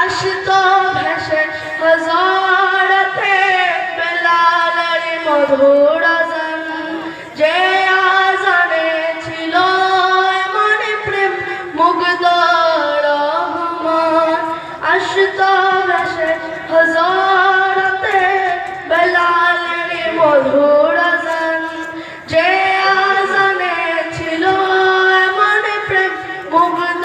আসতো। ভেসে হাজারতে বেলালের মধুর আজান। যে আজানে ছিল এমন প্রেম মুগ্ধ রহমান। আসতো ভেসে হাজারতে বেলালের মধুর আজান ছিল এমন প্রেম মুগ্ধ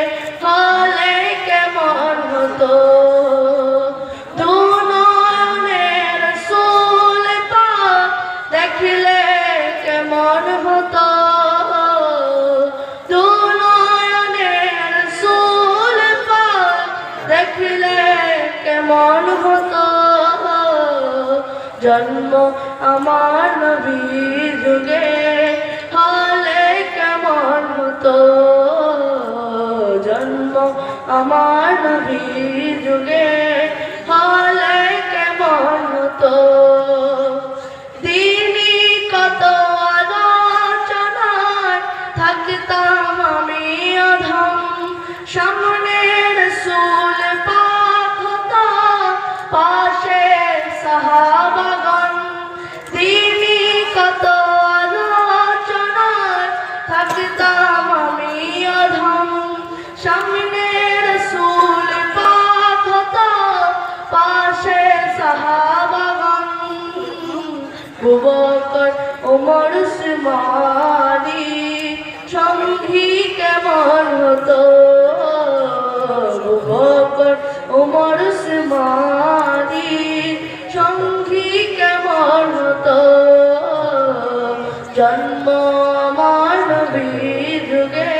জন্ম আমার নবীর যুগে। হলে কেমন হতো? জন্ম আমার নবীর যুগে। হলে কেমন হতো? দিনই কত আলোচনায় থাকতাম আমি অধম। সামনের সুল হতো পাশে সাহাবাগন থাকতাম আমি অধম সামনের সুল পাক হতো পাশে সাহাবাগন বুবকর ওমর উসমানী সঙ্গী কেমন হতো? বুবকর ওমর উসমানী সঙ্গী কেমন হতো? জন্ম নবীর যুগে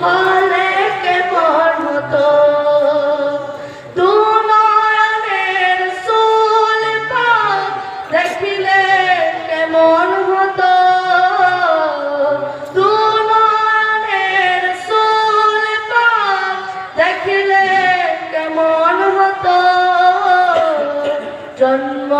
হলে কেমন দু নয়নের সুল দেখিলে কেমন হতো? নয়নের সুল দেখিলে কেমন হতো? জন্ম